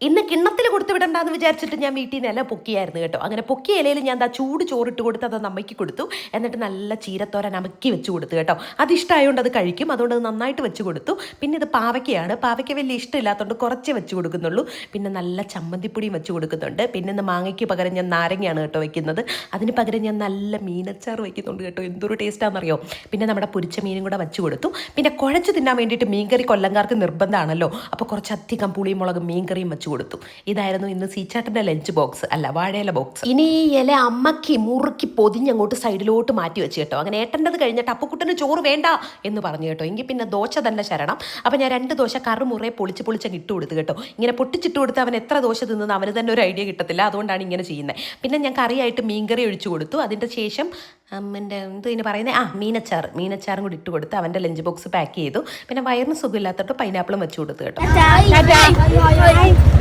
ഇന്ന് കിണ്ണത്തിൽ കൊടുത്തു വിടണ്ടെന്ന് വിചാരിച്ചിട്ട് ഞാൻ വീട്ടിൽ നിന്ന് ഇല പൊക്കിയായിരുന്നു കേട്ടോ. അങ്ങനെ പൊക്കിയ ഇലയിൽ ഞാൻ എന്താ ചൂട് ചോറിട്ട് കൊടുത്ത് അത് അമ്മയ്ക്ക് കൊടുത്തു. എന്നിട്ട് നല്ല ചീരത്തോരൻ അമക്കി വെച്ച് കൊടുത്തു കേട്ടോ. അത് ഇഷ്ടമായതുകൊണ്ട് അത് കഴിക്കും. അതുകൊണ്ട് അത് നന്നായിട്ട് വെച്ച് കൊടുത്തു. പിന്നെ ഇത് പാവയ്ക്കയാണ്. പാവയ്ക്ക വലിയ ഇഷ്ടമില്ലാത്തതുകൊണ്ട് കുറച്ച് വെച്ച് കൊടുക്കുന്നുള്ളൂ. പിന്നെ നല്ല ചമ്മന്തിപ്പൊടിയും വെച്ച് കൊടുക്കുന്നുണ്ട്. പിന്നെ ഇന്ന് മാങ്ങയ്ക്ക് പകരം ഞാൻ നാരങ്ങയാണ് കേട്ടോ വെക്കുന്നത്. അതിന് പകരം ഞാൻ നല്ല മീനച്ചാർ വയ്ക്കുന്നുണ്ട് കേട്ടോ. എന്തൊരു ടേസ്റ്റാണെന്നറിയോ പിന്നെ നമ്മുടെ പൊരിച്ച മീനും കൂടെ വെച്ച് കൊടുത്തു. പിന്നെ കുഴച്ച് തിന്നാൻ വേണ്ടിയിട്ട് മീൻകറി കൊല്ലങ്കാർക്ക് നിർബന്ധമാണല്ലോ അപ്പോൾ കുറച്ച് കുറച്ചധികം പുളിയും മുളകും മീൻകറിയും വെച്ച് കൊടുത്തു. ഇതായിരുന്നു ഇന്ന് സീച്ചാട്ടന്റെ ലഞ്ച് ബോക്സ് അല്ല വാഴയില ബോക്സ് ഇനി ഈ ഇല അമ്മക്കി മുറുക്കി പൊതിഞ്ഞങ്ങോട്ട് സൈഡിലോട്ട് മാറ്റി വെച്ച് കേട്ടോ. അങ്ങനെ ഏട്ടന്റെത് കഴിഞ്ഞിട്ട് അപ്പുക്കുട്ടന് ചോറ് വേണ്ട എന്ന് പറഞ്ഞു കേട്ടോ. എങ്കിൽ പിന്നെ ദോശ തന്നെ ശരണം. അപ്പം ഞാൻ രണ്ട് ദോശ കറുമുറയെ പൊളിച്ച് പൊളിച്ചങ്ങ് ഇട്ട് കൊടുത്തു കേട്ടോ. ഇങ്ങനെ പൊട്ടിച്ചിട്ട് കൊടുത്ത് അവൻ എത്ര ദോശ തിന്നത് അവന് തന്നെ ഒരു ഐഡിയ കിട്ടത്തില്ല. അതുകൊണ്ടാണ് ഇങ്ങനെ ചെയ്യുന്നത്. പിന്നെ ഞാൻ കറിയായിട്ട് മീൻകറി ഒഴിച്ചു കൊടുത്തു. അതിന്റെ ശേഷം അമ്മന്റെ എന്ത് ഇതിന് പറയുന്നത് ആ മീനച്ചാർ മീനച്ചാറും കൂടി ഇട്ട് കൊടുത്ത് അവന്റെ ലഞ്ച് ബോക്സ് പാക്ക് ചെയ്തു. പിന്നെ വയറിന് സുഖമില്ലാത്തോട്ട് പൈനാപ്പിളും വെച്ച് കൊടുത്തു കേട്ടോ.